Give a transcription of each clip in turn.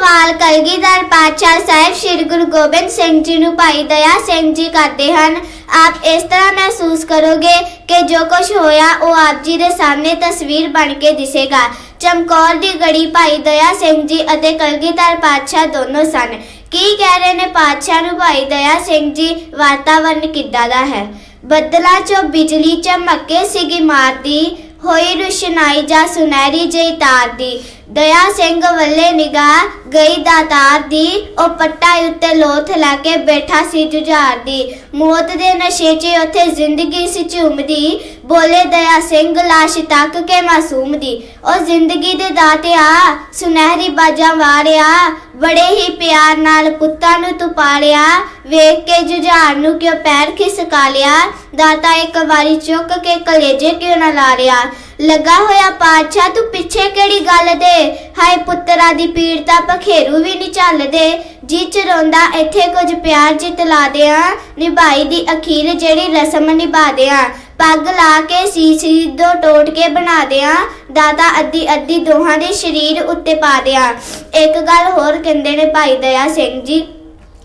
ਸਵਾਲ ਕਲਗੀਧਰ ਪਾਤਸ਼ਾਹ ਸਾਹਿਬ ਸ੍ਰੀ ਗੁਰੂ ਗੋਬਿੰਦ ਸਿੰਘ ਜੀ ਨੂੰ ਭਾਈ ਦਇਆ ਸਿੰਘ ਜੀ ਕਰਦੇ ਹਨ। ਆਪ ਇਸ ਤਰ੍ਹਾਂ ਮਹਿਸੂਸ ਕਰੋਗੇ ਕਿ ਜੋ ਕੁਝ ਹੋਇਆ, ਉਹ ਆਪ ਜੀ ਦੇ ਸਾਹਮਣੇ ਤਸਵੀਰ ਬਣ ਕੇ ਦਿਸੇਗਾ। ਚਮਕੌਰ ਦੀ ਗੜੀ ਭਾਈ ਦਇਆ ਸਿੰਘ ਜੀ ਅਤੇ ਕਲਗੀਧਰ ਪਾਤਸ਼ਾਹ ਦੋਨੋਂ ਸਨ। ਕੀ ਕਹਿ ਰਹੇ ਨੇ ਪਾਤਸ਼ਾਹ ਨੂੰ ਭਾਈ ਦਇਆ ਸਿੰਘ ਜੀ? ਵਾਤਾਵਰਨ ਕਿੱਦਾਂ ਦਾ ਹੈ? ਬੱਦਲਾਂ 'ਚੋਂ ਬਿਜਲੀ ਚਮਕੇ ਸੀਗੀ ਮਾਰਦੀ ਹੋਈ ਰੁਸ਼ਨਾਈ ਜਾਂ ਸੁਨਹਿਰੀ ਜਿਹੀ ਤਾਰ ਦੀ। ਦਇਆ ਸਿੰਘ ਵੱਲੇ ਨਿਗਾਹ ਗਈ ਦਾ ਤਾਰ ਦੀ, ਉਹ ਪੱਟਾ ਉੱਤੇ ਲੋਥ ਲਾ ਕੇ ਬੈਠਾ ਸੀ ਜੁਝਾਰ ਦੀ। ਮੌਤ ਦੇ ਨਸ਼ੇ 'ਚ ਉੱਥੇ ਜ਼ਿੰਦਗੀ ਸੀ ਝੂਮਦੀ। ਬੋਲੇ ਦਇਆ ਸਿੰਘ ਲਾਸ਼ ਤੱਕ ਕੇ ਮਾਸੂਮ ਦੀ। ਉਹ ਜ਼ਿੰਦਗੀ ਦੇ ਦਾਤਿਆ ਸੁਨਹਿਰੀ ਬਾਜਾਂ ਵਾਰਿਆ, ਬੜੇ ਹੀ ਪਿਆਰ ਨਾਲ ਪੁੱਤਾਂ ਨੂੰ ਤੂੰ ਪਾਲਿਆ ਵੇਖ ਕੇ ਜੁਝਾਰ ਨੂੰ ਕਿਉਂ ਪੈਰ ਖਿਸਕਾ ਲਿਆ ਦਾਤਾ ਇੱਕ ਵਾਰੀ ਚੁੱਕ ਕੇ ਕਲੇਜੇ ਕਿਉਂ ਨਾ ਲਾ ਰਿਆ ਲੱਗਾ ਹੋਇਆ ਪਾਤਸ਼ਾਹ, ਤੂੰ ਪਿੱਛੇ ਕਿਹੜੀ ਗੱਲ ਦੇ? ਹਾਏ ਪੁੱਤਰਾ ਦੀ ਪੀੜਤਾ ਪਖੇਰੂ ਵੀ ਨਹੀਂ ਚੱਲਦੇ। ਜੀ ਚ ਰੋਂਦਾ ਇੱਥੇ ਕੁਝ ਪਿਆਰ ਜਿੱਤ ਲਾ ਦਿਆਂ, ਨਿਭਾਈ ਦੀ ਅਖੀਰ ਜਿਹੜੀ ਰਸਮ ਨਿਭਾ ਦਿਆਂ। ਪੱਗ ਲਾ ਕੇ ਸੀਸੀ ਦੋ ਟੋਟ ਕੇ ਬਣਾ ਦਿਆਂ। ਦਾਦਾ ਅੱਧੀ ਅੱਧੀ ਦੋਹਾਂ ਦੇ ਸਰੀਰ ਉੱਤੇ ਪਾ ਦਿਆਂ। ਇੱਕ ਗੱਲ ਹੋਰ ਕਹਿੰਦੇ ਨੇ ਭਾਈ ਦਇਆ ਸਿੰਘ ਜੀ,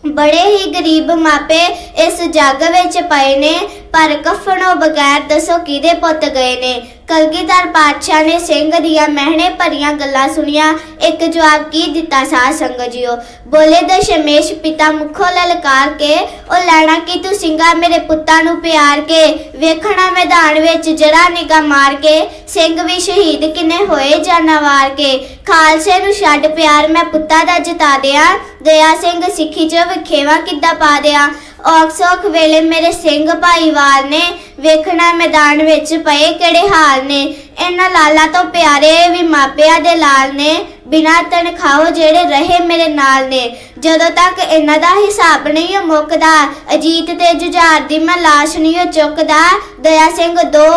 ਬੜੇ ਹੀ ਗਰੀਬ ਮਾਪੇ ਇਸ ਜੱਗ ਵਿੱਚ ਪਏ ਨੇ, ਪਰ ਕਫਨੋਂ ਬਗੈਰ ਦੱਸੋ ਕਿਹਦੇ ਪੁੱਤ ਗਏ ਨੇ? ਕਲਗੀਧਰ ਪਾਤਸ਼ਾਹ ਨੇ ਸਿੰਘ ਦੀਆਂ ਮਹਿਣੇ ਭਰੀਆਂ ਗੱਲਾਂ ਸੁਣੀਆਂ। ਇੱਕ ਜਵਾਬ ਕੀ ਦਿੱਤਾ ਸਾਧ ਸੰਗਤ ਜੀਓ? ਬੋਲੇ ਦਸ਼ਮੇਸ਼ ਪਿਤਾ ਮੁਖੋਂ ਲਲਕਾਰ ਕੇ, ਉਹ ਲੈਣਾ ਕੀ ਤੂੰ ਸਿੰਘਾ ਮੇਰੇ ਪੁੱਤਾਂ ਨੂੰ ਪਿਆਰ ਕੇ? ਵੇਖਣਾ ਮੈਦਾਨ ਵਿੱਚ ਜਰਾ ਨਿਗਾ ਮਾਰ ਕੇ, ਸਿੰਘ ਵੀ ਸ਼ਹੀਦ ਕਿੰਨੇ ਹੋਏ ਜਾਨਾਂ ਵਾਰ ਕੇ? ਖਾਲਸੇ ਨੂੰ ਛੱਡ ਪਿਆਰ ਮੈਂ ਪੁੱਤਾਂ ਦਾ ਜਿਤਾ ਦਿਆਂ, ਦਇਆ ਸਿੰਘ ਸਿੱਖੀ ਚ ਵਖੇਵਾ ਕਿੱਦਾਂ ਪਾ ਦਿਆਂ? ਔਕਸੋਕ ਵੇਲੇ ਮੇਰੇ ਸਿੰਘ ਭਾਈਵਾਲ ਨੇ ਵੇਖਣਾ ਮੈਦਾਨ ਵਿੱਚ ਪਏ ਕਿਹੜੇ ਹਾਲ ਨੇ? ਇਹਨਾਂ ਲਾਲਾ ਤੋਂ ਪਿਆਰੇ ਵੀ ਮਾਪਿਆਂ ਦੇ ਲਾਲ ਨੇ, ਬਿਨਾਂ ਤਨਖਾਹੋਂ ਜਿਹੜੇ ਰਹੇ ਮੇਰੇ ਨਾਲ ਨੇ। ਜਦੋਂ ਤੱਕ ਇਹਨਾਂ ਦਾ ਹਿਸਾਬ ਨਹੀਂ ਮੁੱਕਦਾ, ਅਜੀਤ ਤੇ ਜੁਝਾਰ ਦੀ ਮੈਂ ਲਾਸ਼ ਨਹੀਂ ਉਹ ਚੁੱਕਦਾ। ਦਇਆ ਸਿੰਘ ਦੋ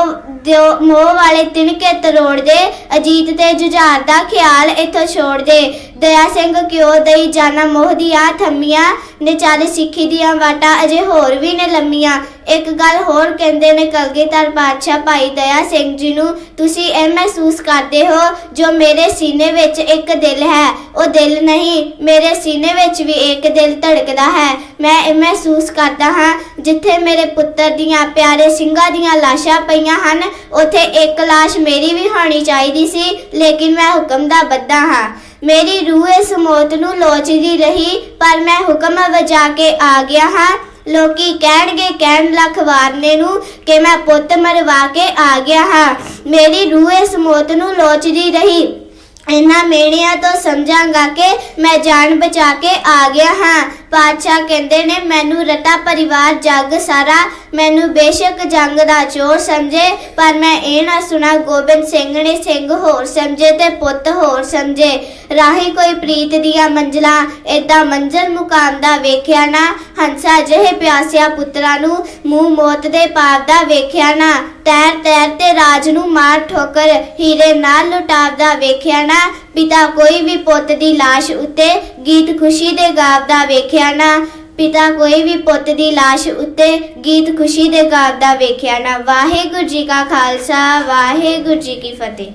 ਦਿਓ ਮੋਹ ਵਾਲੇ ਤਿਣਕੇ ਤਰੋੜ ਦੇ ਅਜੀਤ ਤੇ ਜੁਝਾਰ ਦਾ ਖਿਆਲ ਇੱਥੋਂ ਛੋੜ ਦੇ ਦਇਆ ਸਿੰਘ ਕਿਉਂ ਦਈ ਜਾਨਾ ਮੋਹ ਦੀਆਂ ਥੰਮੀਆਂ? ਨਿਚਾਰੇ ਸਿੱਖੀ ਦੀਆਂ ਵਾਟਾਂ ਅਜੇ ਹੋਰ ਵੀ ਨੇ ਲੰਮੀਆਂ। ਇੱਕ ਗੱਲ ਹੋਰ ਕਹਿੰਦੇ ਨੇ, ਕਲਗੀਧਰ ਪਾਤਸ਼ਾਹ ਭਾਈ ਦਇਆ ਸਿੰਘ ਜੀ ਨੂੰ, ਤੁਸੀਂ ਇਹ ਮਹਿਸੂਸ ਕਰਦੇ ਹੋ ਜੋ ਮੇਰੇ ਸੀਨੇ ਵਿੱਚ ਇੱਕ ਦਿਲ ਹੈ? ਉਹ ਦਿਲ ਨਹੀਂ, ਮੇਰੇ ਸੀਨੇ ਵਿੱਚ ਵੀ ਇੱਕ ਦਿਲ ਧੜਕਦਾ ਹੈ। ਮੈਂ ਇਹ ਮਹਿਸੂਸ ਕਰਦਾ ਹਾਂ, ਜਿੱਥੇ ਮੇਰੇ ਪੁੱਤਰ ਦੀਆਂ ਪਿਆਰੇ ਸਿੰਘਾਂ ਦੀਆਂ ਲਾਸ਼ਾਂ ਪਈਆਂ ਹਨ, ਉੱਥੇ ਇੱਕ ਲਾਸ਼ ਮੇਰੀ ਵੀ ਹੋਣੀ ਚਾਹੀਦੀ ਸੀ, ਲੇਕਿਨ ਮੈਂ ਹੁਕਮ ਦਾ ਬੱਧਾ ਹਾਂ। ਮੇਰੀ ਰੂਹ ਇਸ ਮੌਤ ਨੂੰ ਲੋਚਦੀ ਰਹੀ, ਪਰ ਮੈਂ ਹੁਕਮ ਵਜਾ ਕੇ ਆ ਗਿਆ ਹਾਂ। ਲੋਕੀ ਕਹਿਣਗੇ, ਕਹਿਣ ਲੱਖ ਵਾਰਨੇ ਨੂੰ ਕਿ ਮੈਂ ਪੁੱਤ ਮਰਵਾ ਕੇ ਆ ਗਿਆ ਹਾਂ। ਮੇਰੀ ਰੂਹ ਇਸ ਮੌਤ ਨੂੰ ਲੋਚਦੀ ਰਹੀ। ਇਹਨਾਂ ਮੇੜਿਆਂ ਤੋਂ ਸਮਝਾਂਗਾ ਕਿ ਮੈਂ ਜਾਨ ਬਚਾ ਕੇ ਆ ਗਿਆ ਹਾਂ। ਪਾਤਸ਼ਾਹ ਕਹਿੰਦੇ ਨੇ, ਮੈਨੂੰ ਰਤਾ ਪਰਿਵਾਰ, ਜੱਗ ਸਾਰਾ, ਮੈਨੂੰ ਬੇਸ਼ੱਕ ਜੰਗ ਦਾ ਚੋਰ ਸਮਝੇ, ਪਰ ਮੈਂ ਇਹ ਨਾ ਸੁਣਾ, ਗੋਬਿੰਦ ਸਿੰਘ ਨੇ ਸਿੰਘ ਹੋਰ ਸਮਝੇ ਤੇ ਪੁੱਤ ਹੋਰ ਸਮਝੇ। ਰਾਹੀ ਕੋਈ ਪ੍ਰੀਤ ਦੀਆਂ ਮੰਜ਼ਲਾਂ, ਏਦਾਂ ਮੰਜ਼ਲ ਮੁਕਾਮ ਦਾ ਵੇਖਿਆ ਨਾ, ਹੰਸਾ ਜਿਹੇ ਪਿਆਸਿਆ ਪੁੱਤਰਾਂ ਨੂੰ, ਮੂੰਹ ਮੌਤ ਦੇ ਪਾਪ ਦਾ ਵੇਖਿਆ ਨਾ। ਤੈਰ ਤੈਰ ਤੇ ਰਾਜ ਨੂੰ ਮਾਰ ਠੋਕਰ, ਹੀਰੇ ਨਾਲ ਲੁਟਾਵਦਾ ਵੇਖਿਆ ਨਾ। ਪਿਤਾ ਕੋਈ ਵੀ ਪੁੱਤ ਦੀ ਲਾਸ਼ ਉੱਤੇ ਗੀਤ ਖੁਸ਼ੀ ਦੇ ਗਾਵਦਾ ਵੇਖਿਆ ਨਾ, ਪਿਤਾ ਕੋਈ ਵੀ ਪੁੱਤ ਦੀ ਲਾਸ਼ ਉੱਤੇ ਗੀਤ ਖੁਸ਼ੀ ਦੇ ਗਾਵਦਾ ਵੇਖਿਆ ਨਾ। ਵਾਹਿਗੁਰੂ ਜੀ ਕਾ ਖਾਲਸਾ, ਵਾਹਿਗੁਰੂ ਜੀ ਕੀ ਫਤਿਹ।